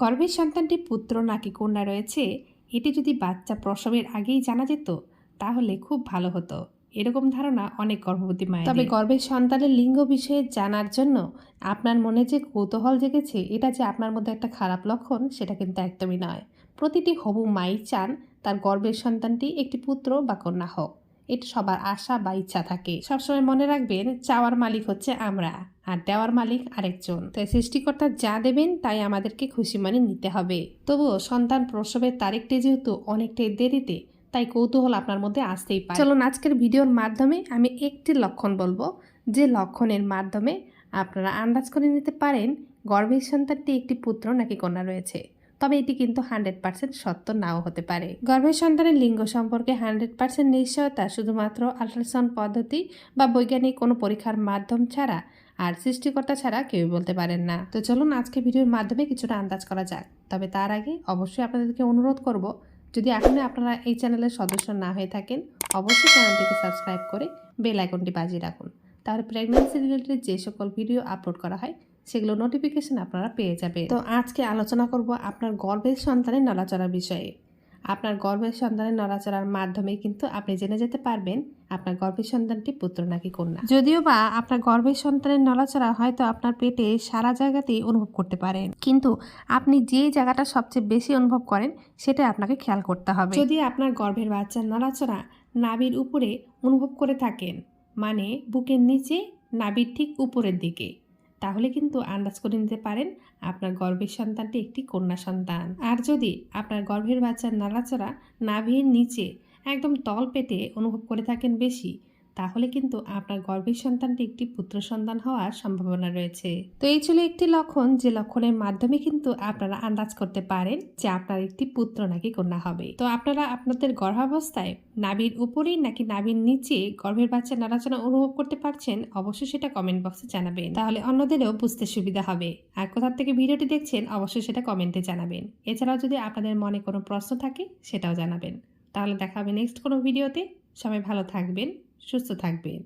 গর্ভের সন্তানটি পুত্র নাকি কন্যা রয়েছে, এটি যদি বাচ্চা প্রসবের আগেই জানা যেত, তাহলে খুব ভালো হতো। এরকম ধারণা অনেক গর্ভবতী মায়ের তবে গর্ভের সন্তানের লিঙ্গ বিষয়ে জানার জন্য আপনার মনে যে কৌতূহল জেগেছে, এটা যে আপনার মধ্যে একটা খারাপ লক্ষণ, সেটা কিন্তু একদমই নয়। প্রতিটি হবু মাই চান তার গর্ভের সন্তানটি একটি পুত্র বা কন্যা হোক। এটা সবার আশা বা ইচ্ছা থাকে। সবসময় মনে রাখবেন, চাওয়ার মালিক হচ্ছে আমরা আর দেওয়ার মালিক আরেকজন। তাই সৃষ্টিকর্তা যা দেবেন, তাই আমাদেরকে খুশি মানে নিতে হবে। তবুও সন্তান প্রসবের তারিখটি যেহেতু অনেকটাই দেরিতে, তাই কৌতূহল আপনার মধ্যে আসতেই পারে। চলুন আজকের ভিডিওর মাধ্যমে আমি একটি লক্ষণ বলব। যে লক্ষণের মাধ্যমে আপনারা আন্দাজ করে নিতে পারেন, গর্ভের সন্তানটি একটি পুত্র নাকি কন্যা রয়েছে। তবে এটি কিন্তু হান্ড্রেড পার্সেন্ট সত্য নাও হতে পারে। গর্ভের সন্তানের লিঙ্গ সম্পর্কে হান্ড্রেড পার্সেন্ট নিশ্চয়তা শুধুমাত্র আল্ট্রাসাউন্ড পদ্ধতি বা বৈজ্ঞানিক কোনো পরীক্ষার মাধ্যম ছাড়া, আর সৃষ্টিকর্তা ছাড়া কেউই বলতে পারেন না। তো চলুন আজকে ভিডিওর মাধ্যমে কিছুটা আন্দাজ করা যাক। তবে তার আগে অবশ্যই আপনাদেরকে অনুরোধ করব, যদি এখনও আপনারা এই চ্যানেলের সদস্য না হয়ে থাকেন, অবশ্যই চ্যানেলটিকে সাবস্ক্রাইব করে বেল আইকনটি বাজিয়ে রাখুন। তাহলে প্রেগন্যান্সি রিলেটেড যে সকল ভিডিও আপলোড করা হয় সেগুলো নোটিফিকেশন আপনারা পেয়ে যাবে তো আজকে আলোচনা করব আপনার গর্ভের সন্তানের নড়াচড়ার বিষয়ে। আপনার গর্ভের সন্তানের নড়াচড়ার মাধ্যমে কিন্তু আপনি জেনে যেতে পারবেন আপনার গর্ভের সন্তানটি পুত্র নাকি কন্যা। যদিও বা আপনার গর্ভের সন্তানের নড়াচড়া হয়তো আপনার পেটে সারা জায়গাতেই অনুভব করতে পারেন। কিন্তু আপনি যে জায়গাটা সবচেয়ে বেশি অনুভব করেন সেটা আপনাকে খেয়াল করতে হবে। যদি আপনার গর্ভের বাচ্চার নড়াচড়া নাভির উপরে অনুভব করে থাকেন মানে বুকের নিচে নাভির ঠিক উপরের দিকে তাহলে কিন্তু আন্দাজ করে নিতে পারেন আপনার গর্ভের সন্তানটি একটি কন্যা সন্তান। আর যদি আপনার গর্ভের বাচ্চার নাড়াচড়া নাভির নিচে একদম তল পেটে অনুভব করে থাকেন বেশি তাহলে কিন্তু আপনার গর্ভের সন্তানটি একটি পুত্র সন্তান হওয়ার সম্ভাবনা রয়েছে। তো এই ছিল একটি লক্ষণ যে লক্ষণের মাধ্যমে কিন্তু আপনারা আন্দাজ করতে পারেন যে আপনার একটি পুত্র নাকি কন্যা হবে। তো আপনারা আপনাদের গর্ভাবস্থায় নাভির উপরেই নাকি নাভির নিচে গর্ভের বাচ্চা নাড়াচাড়া অনুভব করতে পারছেন, অবশ্যই সেটা কমেন্ট বক্সে জানাবেন। তাহলে অন্যদেরও বুঝতে সুবিধা হবে। আর কোথা থেকে ভিডিওটি দেখছেন, অবশ্যই সেটা কমেন্টে জানাবেন। এছাড়াও যদি আপনাদের মনে কোনো প্রশ্ন থাকে, সেটাও জানাবেন। তাহলে দেখা হবে নেক্সট কোনো ভিডিওতে। সবাই ভালো থাকবেন। সুস্থ থাকবেন।